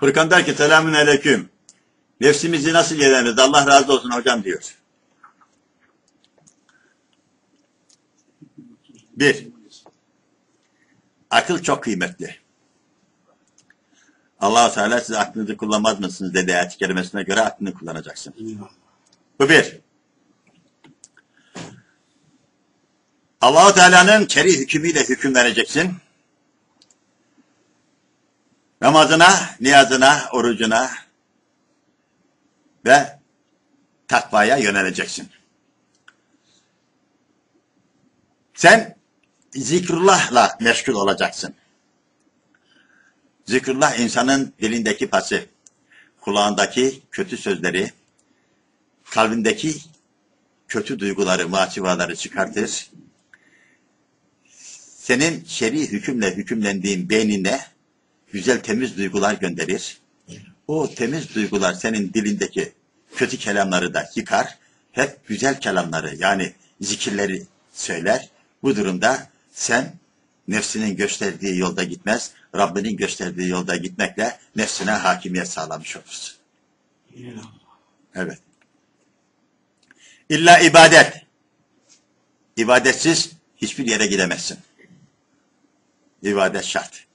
Furkan der ki selamün aleyküm. Nefsimizi nasıl yeneriz? Allah razı olsun hocam diyor. Bir, akıl çok kıymetli. allah Teala siz aklınızı kullanmaz mısınız dedi ayet-i kerimesine göre aklını kullanacaksın. Bu bir. Allahu Teala'nın keri hükmüyle hüküm vereceksin. Namazına, niyazına, orucuna ve takvaya yöneleceksin. Sen zikrullahla meşgul olacaksın. Zikrullah insanın dilindeki pası, kulağındaki kötü sözleri, kalbindeki kötü duyguları, mahcivaları çıkartır. Senin şer'i hükümle hükümlendiğin beynine güzel temiz duygular gönderir. O temiz duygular senin dilindeki kötü kelamları da yıkar. Hep güzel kelamları yani zikirleri söyler. Bu durumda sen nefsinin gösterdiği yolda gitmez, Rabbinin gösterdiği yolda gitmekle nefsine hakimiyet sağlamış olursun. Evet. İlla ibadet. İbadetsiz hiçbir yere gidemezsin. İbadet şart.